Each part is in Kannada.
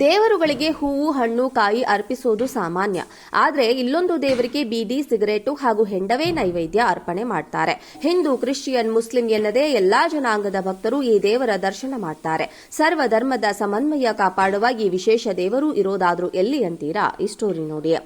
ದೇವರುಗಳಿಗೆ ಹೂವು, ಹಣ್ಣು, ಕಾಯಿ ಅರ್ಪಿಸೋದು ಸಾಮಾನ್ಯ. ಆದರೆ ಇಲ್ಲೊಂದು ದೇವರಿಗೆ ಬೀಡಿ ಸಿಗರೇಟು ಹಾಗೂ ಹೆಂಡವೇ ನೈವೇದ್ಯ ಅರ್ಪಣೆ ಮಾಡ್ತಾರೆ. ಹಿಂದೂ, ಕ್ರಿಶ್ಚಿಯನ್, ಮುಸ್ಲಿಂ ಎನ್ನದೇ ಎಲ್ಲಾ ಜನಾಂಗದ ಭಕ್ತರು ಈ ದೇವರ ದರ್ಶನ ಮಾಡ್ತಾರೆ. ಸರ್ವ ಧರ್ಮದ ಸಮನ್ವಯ ಕಾಪಾಡುವ ವಿಶೇಷ ದೇವರು ಇರೋದಾದ್ರೂ ಎಲ್ಲಿ ಅಂತೀರಾ? ಈ ಸ್ಟೋರಿ ನೋಡಿ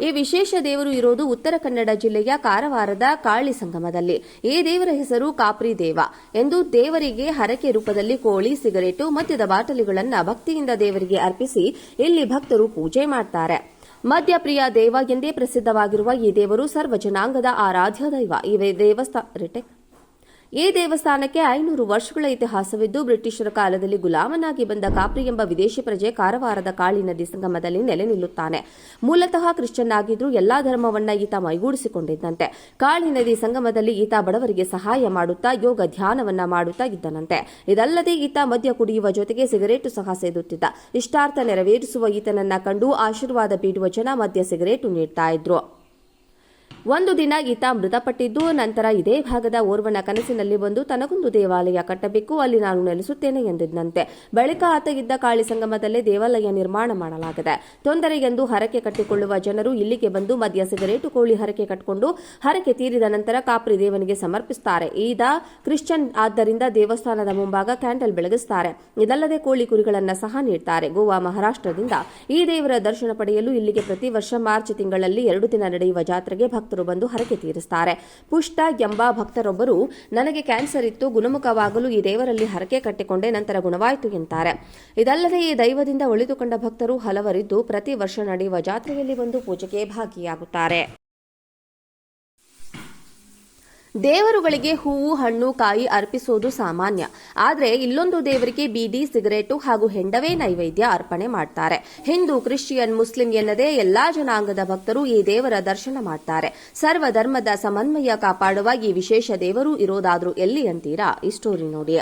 ಈ ವಿಶೇಷ ದೇವರು ಇರೋದು ಉತ್ತರ ಕನ್ನಡ ಜಿಲ್ಲೆಯ ಕಾರವಾರದ ಕಾಳಿ ಸಂಗಮದಲ್ಲಿ. ಈ ದೇವರ ಹೆಸರು ಕಾಪ್ರಿ ದೇವ ಎಂದು ದೇವರಿಗೆ ಹರಕೆ ರೂಪದಲ್ಲಿ ಕೋಳಿ, ಸಿಗರೇಟು ಮದ್ಯದ ಬಾಟಲಿಗಳನ್ನು ಭಕ್ತಿಯಿಂದ ದೇವರಿಗೆ ಅರ್ಪಿಸಿ ಇಲ್ಲಿ ಭಕ್ತರು ಪೂಜೆ ಮಾಡ್ತಾರೆ. ಮದ್ಯಪ್ರಿಯ ದೇವ ಎಂದೇ ಪ್ರಸಿದ್ಧವಾಗಿರುವ ಈ ದೇವರು ಸರ್ವ ಜನಾಂಗದ ಆರಾಧ್ಯ ದೈವ. ಈ ದೇವಸ್ಥಾನ ಈ ದೇವಸ್ಥಾನಕ್ಕೆ ಐನೂರು ವರ್ಷಗಳ ಇತಿಹಾಸವಿದ್ದು ಬ್ರಿಟಿಷರ ಕಾಲದಲ್ಲಿ ಗುಲಾಮನಾಗಿ ಬಂದ ಕಾಪ್ರಿ ಎಂಬ ವಿದೇಶಿ ಪ್ರಜೆ ಕಾರವಾರದ ಕಾಳಿ ನದಿ ಸಂಗಮದಲ್ಲಿ ನೆಲೆ ನಿಲ್ಲುತ್ತಾನೆ. ಮೂಲತಃ ಕ್ರಿಶ್ಚಿಯನ್ ಆಗಿದ್ರೂ ಎಲ್ಲಾ ಧರ್ಮವನ್ನ ಈತ ಮೈಗೂಡಿಸಿಕೊಂಡಿದ್ದಂತೆ. ಕಾಳಿ ನದಿ ಸಂಗಮದಲ್ಲಿ ಈತ ಬಡವರಿಗೆ ಸಹಾಯ ಮಾಡುತ್ತಾ, ಯೋಗ ಧ್ಯಾನವನ್ನ ಮಾಡುತ್ತಾ ಇದ್ದನಂತೆ. ಇದಲ್ಲದೆ ಈತ ಮದ್ಯ ಕುಡಿಯುವ ಜೊತೆಗೆ ಸಿಗರೇಟು ಸಹ ಸೇದುತ್ತಿದ್ದ. ಇಷ್ಟಾರ್ಥ ನೆರವೇರಿಸುವ ಈತನನ್ನ ಕಂಡು ಆಶೀರ್ವಾದ ಬೀಡುವ ಜನ ಮದ್ಯ ಸಿಗರೇಟು ನೀಡ್ತಾ ಇದ್ರು. ಒಂದು ದಿನ ಈತ ಮೃತಪಟ್ಟಿದ್ದು, ನಂತರ ಇದೇ ಭಾಗದ ಓರ್ವನ ಕನಸಿನಲ್ಲಿ ಬಂದು ತನಗೊಂದು ದೇವಾಲಯ ಕಟ್ಟಬೇಕು, ಅಲ್ಲಿ ನಾನು ನೆಲೆಸುತ್ತೇನೆ ಎಂದಿದ್ದಂತೆ ಬಳಿಕ ಆತ ಇದ್ದ ಕಾಳಿ ಸಂಗಮದಲ್ಲೇ ದೇವಾಲಯ ನಿರ್ಮಾಣ ಮಾಡಲಾಗಿದೆ. ತೊಂದರೆ ಎಂದು ಹರಕೆ ಕಟ್ಟಿಕೊಳ್ಳುವ ಜನರು ಇಲ್ಲಿಗೆ ಬಂದು ಮದ್ಯ ಸಿಗರೇಟು, ಕೋಳಿ ಹರಕೆ ಕಟ್ಟಿಕೊಂಡು ಹರಕೆ ತೀರಿದ ನಂತರ ಕಾಪ್ರಿ ದೇವನಿಗೆ ಸಮರ್ಪಿಸುತ್ತಾರೆ ಈದ ಕ್ರಿಶ್ಚಿಯನ್ ಆದ್ದರಿಂದ ದೇವಸ್ಥಾನದ ಮುಂಭಾಗ ಕ್ಯಾಂಡಲ್ ಬೆಳಗಿಸುತ್ತಾರೆ ಇದಲ್ಲದೆ ಕೋಳಿ ಕುರಿಗಳನ್ನು ಸಹ ನೀಡುತ್ತಾರೆ ಗೋವಾ, ಮಹಾರಾಷ್ಟ್ರದಿಂದ ಈ ದೇವರ ದರ್ಶನ ಪಡೆಯಲು ಇಲ್ಲಿಗೆ ಪ್ರತಿ ವರ್ಷ ಮಾರ್ಚ್ ತಿಂಗಳಲ್ಲಿ ಎರಡು ದಿನ ನಡೆಯುವ ಜಾತ್ರೆಗೆ ಭಕ್ತರು ಬಂದು ಹರಕೆ ತೀರಿಸುತ್ತಾರೆ ಪುಷ್ಟ ಎಂಬ ಭಕ್ತರೊಬ್ಬರು, ನನಗೆ ಕ್ಯಾನ್ಸರ್ ಇತ್ತು, ಗುಣಮುಖವಾಗಲು ಈ ದೇವರಲ್ಲಿ ಹರಕೆ ಕಟ್ಟಿಕೊಂಡೆ, ನಂತರ ಗುಣವಾಯಿತು ಎಂತಾರೆ. ಇದಲ್ಲದೆ ಈ ದೈವದಿಂದ ಉಳಿದುಕೊಂಡ ಭಕ್ತರು ಹಲವರಿದ್ದು ಪ್ರತಿ ವರ್ಷ ನಡೆಯುವ ಜಾತ್ರೆಯಲ್ಲಿ ಬಂದು ಪೂಜೆಗೆ ಭಾಗಿಯಾಗುತ್ತಾರೆ. ದೇವರುಗಳಿಗೆ ಹೂವು, ಹಣ್ಣು, ಕಾಯಿ ಅರ್ಪಿಸೋದು ಸಾಮಾನ್ಯ. ಆದರೆ ಇಲ್ಲೊಂದು ದೇವರಿಗೆ ಬೀದಿ, ಸಿಗರೇಟು ಹಾಗೂ ಹೆಂಡವೇ ನೈವೇದ್ಯ ಅರ್ಪಣೆ ಮಾಡ್ತಾರೆ. ಹಿಂದೂ, ಕ್ರಿಶ್ಚಿಯನ್, ಮುಸ್ಲಿಂ ಎನ್ನದೇ ಎಲ್ಲಾ ಜನಾಂಗದ ಭಕ್ತರು ಈ ದೇವರ ದರ್ಶನ ಮಾಡ್ತಾರೆ. ಸರ್ವ ಧರ್ಮದ ಸಮನ್ವಯ ಕಾಪಾಡುವ ಈ ವಿಶೇಷ ದೇವರು ಇರೋದಾದ್ರೂ ಎಲ್ಲಿ ಅಂತೀರಾ? ಈ ಸ್ಟೋರಿ ನೋಡಿ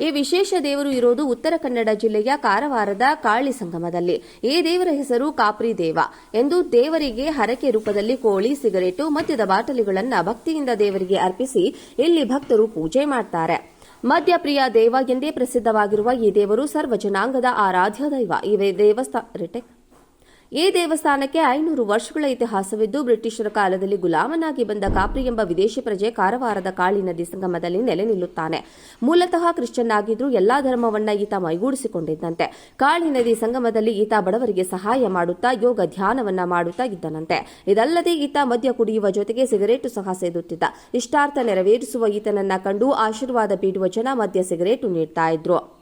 ಈ ವಿಶೇಷ ದೇವರು ಇರೋದು ಉತ್ತರ ಕನ್ನಡ ಜಿಲ್ಲೆಯ ಕಾರವಾರದ ಕಾಳಿ ಸಂಗಮದಲ್ಲಿ. ಈ ದೇವರ ಹೆಸರು ಕಾಪ್ರಿ ದೇವ ಎಂದು ದೇವರಿಗೆ ಹರಕೆ ರೂಪದಲ್ಲಿ ಕೋಳಿ, ಸಿಗರೇಟು ಮದ್ಯದ ಬಾಟಲಿಗಳನ್ನು ಭಕ್ತಿಯಿಂದ ದೇವರಿಗೆ ಅರ್ಪಿಸಿ ಇಲ್ಲಿ ಭಕ್ತರು ಪೂಜೆ ಮಾಡ್ತಾರೆ. ಮದ್ಯಪ್ರಿಯ ದೇವ ಎಂದೇ ಪ್ರಸಿದ್ಧವಾಗಿರುವ ಈ ದೇವರು ಸರ್ವ ಜನಾಂಗದ ಆರಾಧ್ಯ ದೈವ. ಈ ದೇವಸ್ಥಾನ ಈ ದೇವಸ್ಥಾನಕ್ಕೆ ಐನೂರು ವರ್ಷಗಳ ಇತಿಹಾಸವಿದ್ದು ಬ್ರಿಟಿಷರ ಕಾಲದಲ್ಲಿ ಗುಲಾಮನಾಗಿ ಬಂದ ಕಾಪ್ರಿ ಎಂಬ ವಿದೇಶಿ ಪ್ರಜೆ ಕಾರವಾರದ ಕಾಳಿ ನದಿ ಸಂಗಮದಲ್ಲಿ ನೆಲೆ ನಿಲ್ಲುತ್ತಾನೆ. ಮೂಲತಃ ಕ್ರಿಶ್ಚಿಯನ್ ಆಗಿದ್ರೂ ಎಲ್ಲಾ ಧರ್ಮವನ್ನ ಈತ ಮೈಗೂಡಿಸಿಕೊಂಡಿದ್ದಂತೆ. ಕಾಳಿ ನದಿ ಸಂಗಮದಲ್ಲಿ ಈತ ಬಡವರಿಗೆ ಸಹಾಯ ಮಾಡುತ್ತಾ ಯೋಗ ಧ್ಯಾನವನ್ನ ಮಾಡುತ್ತಾ ಇದ್ದನಂತೆ. ಇದಲ್ಲದೆ ಈತ ಮದ್ಯ ಕುಡಿಯುವ ಜೊತೆಗೆ ಸಿಗರೇಟು ಸಹ ಸೇದುತ್ತಿದ್ದ. ಇಷ್ಟಾರ್ಥ ನೆರವೇರಿಸುವ ಈತನನ್ನ ಕಂಡು ಆಶೀರ್ವಾದ ಬೀಡುವ ಜನ ಮದ್ಯ ಸಿಗರೇಟು ನೀಡ್ತಾ ಇದ್ರು.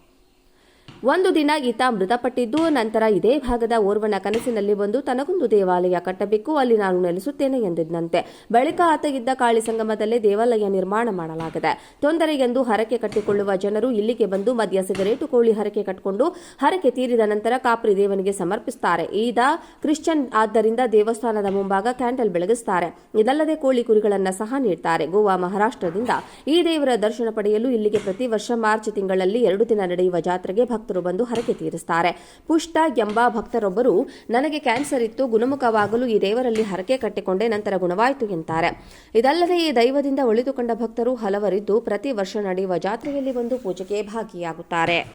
ಒಂದು ದಿನ ಈತ ಮೃತಪಟ್ಟಿದ್ದು, ನಂತರ ಇದೇ ಭಾಗದ ಓರ್ವನ ಕನಸಿನಲ್ಲಿ ಬಂದು ತನಗೊಂದು ದೇವಾಲಯ ಕಟ್ಟಬೇಕು, ಅಲ್ಲಿ ನಾನು ನೆಲೆಸುತ್ತೇನೆ ಎಂದಿದ್ದಂತೆ. ಬಳಿಕ ಆತ ಇದ್ದ ಕಾಳಿ ಸಂಗಮದಲ್ಲೇ ದೇವಾಲಯ ನಿರ್ಮಾಣ ಮಾಡಲಾಗಿದೆ. ತೊಂದರೆ ಎಂದು ಹರಕೆ ಕಟ್ಟಿಕೊಳ್ಳುವ ಜನರು ಇಲ್ಲಿಗೆ ಬಂದು ಮದ್ಯ ಸಿಗರೇಟು, ಕೋಳಿ ಹರಕೆ ಕಟ್ಟಿಕೊಂಡು ಹರಕೆ ತೀರಿದ ನಂತರ ಕಾಪ್ರಿ ದೇವನಿಗೆ ಸಮರ್ಪಿಸುತ್ತಾರೆ ಈದ ಕ್ರಿಶ್ಚಿಯನ್ ಆದ್ದರಿಂದ ದೇವಸ್ಥಾನದ ಮುಂಭಾಗ ಕ್ಯಾಂಡಲ್ ಬೆಳಗಿಸುತ್ತಾರೆ ಇದಲ್ಲದೆ ಕೋಳಿ ಕುರಿಗಳನ್ನು ಸಹ ನೀಡುತ್ತಾರೆ ಗೋವಾ, ಮಹಾರಾಷ್ಟ್ರದಿಂದ ಈ ದೇವರ ದರ್ಶನ ಪಡೆಯಲು ಇಲ್ಲಿಗೆ ಪ್ರತಿ ವರ್ಷ ಮಾರ್ಚ್ ತಿಂಗಳಲ್ಲಿ ಎರಡು ದಿನ ನಡೆಯುವ ಜಾತ್ರೆಗೆ ಭಕ್ತರು ಬಂದು ಹರಕೆ ತೀರಿಸುತ್ತಾರೆ ಪುಷ್ಟ ಎಂಬ ಭಕ್ತರೊಬ್ಬರು, ನನಗೆ ಕ್ಯಾನ್ಸರ್ ಇತ್ತು, ಗುಣಮುಖವಾಗಲು ಈ ದೇವರಲ್ಲಿ ಹರಕೆ ಕಟ್ಟಿಕೊಂಡೆ, ನಂತರ ಗುಣವಾಯಿತು ಎಂತಾರೆ. ಇದಲ್ಲದೆ ಈ ದೈವದಿಂದ ಉಳಿದುಕೊಂಡ ಭಕ್ತರು ಹಲವರಿದ್ದು ಪ್ರತಿ ವರ್ಷ ನಡೆಯುವ ಜಾತ್ರೆಯಲ್ಲಿ ಬಂದು ಪೂಜೆಗೆ ಭಾಗಿಯಾಗುತ್ತಾರೆ.